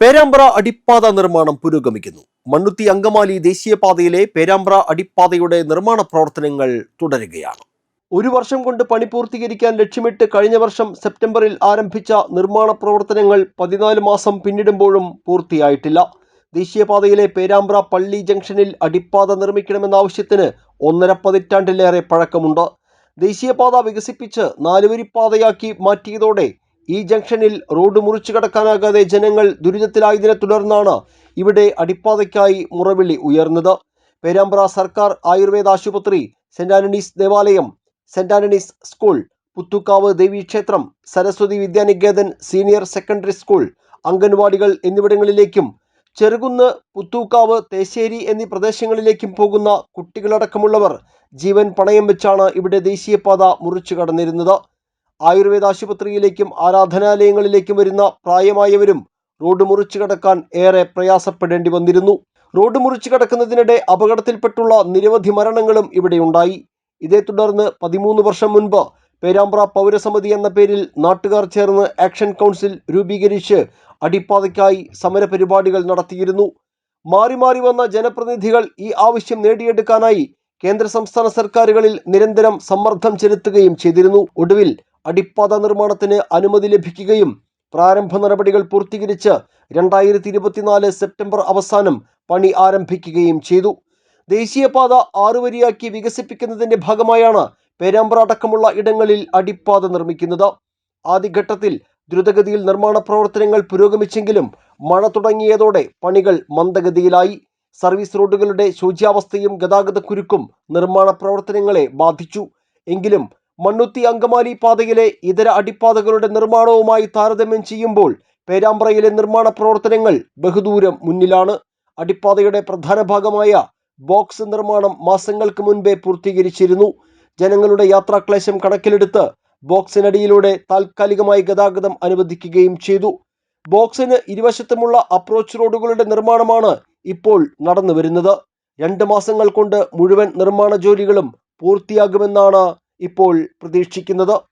പേരാമ്പ്ര അടിപ്പാത നിർമ്മാണം പുരോഗമിക്കുന്നു. മണ്ണുത്തി അങ്കമാലി ദേശീയപാതയിലെ പേരാമ്പ്ര അടിപ്പാതയുടെ നിർമ്മാണ പ്രവർത്തനങ്ങൾ തുടരുകയാണ്. ഒരു വർഷം കൊണ്ട് പണി പൂർത്തീകരിക്കാൻ ലക്ഷ്യമിട്ട് കഴിഞ്ഞ വർഷം സെപ്റ്റംബറിൽ ആരംഭിച്ച നിർമ്മാണ പ്രവർത്തനങ്ങൾ പതിനാല് മാസം പിന്നിടുമ്പോഴും പൂർത്തിയായിട്ടില്ല. ദേശീയപാതയിലെ പേരാമ്പ്ര പള്ളി ജംഗ്ഷനിൽ അടിപ്പാത നിർമ്മിക്കണമെന്ന ആവശ്യത്തിന് ഒന്നര പതിറ്റാണ്ടിലേറെ പഴക്കമുണ്ട്. ദേശീയപാത വികസിപ്പിച്ച് നാലുവരിപ്പാതയാക്കി മാറ്റിയതോടെ ഈ ജംഗ്ഷനിൽ റോഡ് മുറിച്ചു കടക്കാനാകാതെ ജനങ്ങൾ ദുരിതത്തിലായതിനെ തുടർന്നാണ് ഇവിടെ അടിപ്പാതയ്ക്കായി മുറവിളി ഉയർന്നത്. പേരാമ്പ്ര സർക്കാർ ആയുർവേദ ആശുപത്രി സെന്റ് ആന്റണീസ് ദേവാലയം saint Antony's school Puthukkavu ദേവീക്ഷേത്രം Saraswathi Vidyaniketan senior secondary school അംഗൻവാടികൾ എന്നിവിടങ്ങളിലേക്കും ചെറുകുന്ന് പുത്തൂക്കാവ് തേശ്ശേരി എന്നീ പ്രദേശങ്ങളിലേക്കും പോകുന്ന കുട്ടികളടക്കമുള്ളവർ ജീവൻ പണയം വെച്ചാണ് ഇവിടെ ദേശീയപാത മുറിച്ചു കടന്നിരുന്നത്. ആയുർവേദ ആശുപത്രിയിലേക്കും ആരാധനാലയങ്ങളിലേക്കും വരുന്ന പ്രായമായവരും റോഡ് മുറിച്ചു കടക്കാൻ ഏറെ പ്രയാസപ്പെടേണ്ടി വന്നിരുന്നു. റോഡ് മുറിച്ചു കടക്കുന്നതിനിടെ അപകടത്തിൽപ്പെട്ടുള്ള നിരവധി മരണങ്ങളും ഇവിടെയുണ്ടായി ഇതേ തുടർന്ന് പതിമൂന്ന് വർഷം മുൻപ് പേരാമ്പ്ര പൗരസമിതി എന്ന പേരിൽ നാട്ടുകാർ ചേർന്ന് ആക്ഷൻ കൗൺസിൽ രൂപീകരിച്ച് അടിപ്പാതയ്ക്കായി സമരപരിപാടികൾ നടത്തിയിരുന്നു. മാറി മാറി വന്ന ജനപ്രതിനിധികൾ ഈ ആവശ്യം നേടിയെടുക്കാനായി കേന്ദ്ര സംസ്ഥാന സർക്കാരുകളിൽ നിരന്തരം സമ്മർദ്ദം ചെലുത്തുകയും ചെയ്തിരുന്നു. ഒടുവിൽ അടിപ്പാത നിർമ്മാണത്തിന് അനുമതി ലഭിക്കുകയും പ്രാരംഭ നടപടികൾ പൂർത്തീകരിച്ച് രണ്ടായിരത്തി ഇരുപത്തിനാല് സെപ്റ്റംബർ അവസാനം പണി ആരംഭിക്കുകയും ചെയ്തു. ദേശീയപാത ആറുവരിയാക്കി വികസിപ്പിക്കുന്നതിന്റെ ഭാഗമായാണ് പേരാമ്പ്ര അടക്കമുള്ള ഇടങ്ങളിൽ അടിപ്പാത നിർമ്മിക്കുന്നത്. ആദ്യഘട്ടത്തിൽ ദ്രുതഗതിയിൽ നിർമ്മാണ പ്രവർത്തനങ്ങൾ പുരോഗമിച്ചെങ്കിലും മഴ തുടങ്ങിയതോടെ പണികൾ മന്ദഗതിയിലായി. സർവീസ് റോഡുകളുടെ ശോച്യാവസ്ഥയും ഗതാഗതക്കുരുക്കും നിർമ്മാണ പ്രവർത്തനങ്ങളെ ബാധിച്ചു. എങ്കിലും മണ്ണുത്തി അങ്കമാലി പാതയിലെ ഇതര അടിപ്പാതകളുടെ നിർമ്മാണവുമായി താരതമ്യം ചെയ്യുമ്പോൾ പേരാമ്പ്രയിലെ നിർമ്മാണ പ്രവർത്തനങ്ങൾ ബഹുദൂരം മുന്നിലാണ്. അടിപ്പാതയുടെ പ്രധാന ഭാഗമായ ബോക്സ് നിർമ്മാണം മാസങ്ങൾക്ക് മുൻപേ പൂർത്തീകരിച്ചിരുന്നു. ജനങ്ങളുടെ യാത്രാക്ലേശം കണക്കിലെടുത്ത് ബോക്സിനടിയിലൂടെ താൽക്കാലികമായി ഗതാഗതം അനുവദിക്കുകയും ചെയ്തു. ബോക്സിന് ഇരുവശത്തുമുള്ള അപ്രോച്ച് റോഡുകളുടെ നിർമ്മാണമാണ് ഇപ്പോൾ നടന്നു വരുന്നത് രണ്ട് മാസങ്ങൾ കൊണ്ട് മുഴുവൻ നിർമ്മാണ ജോലികളും പൂർത്തിയാകുമെന്നാണ് ഇപ്പോൾ പ്രതീക്ഷിക്കുന്നത്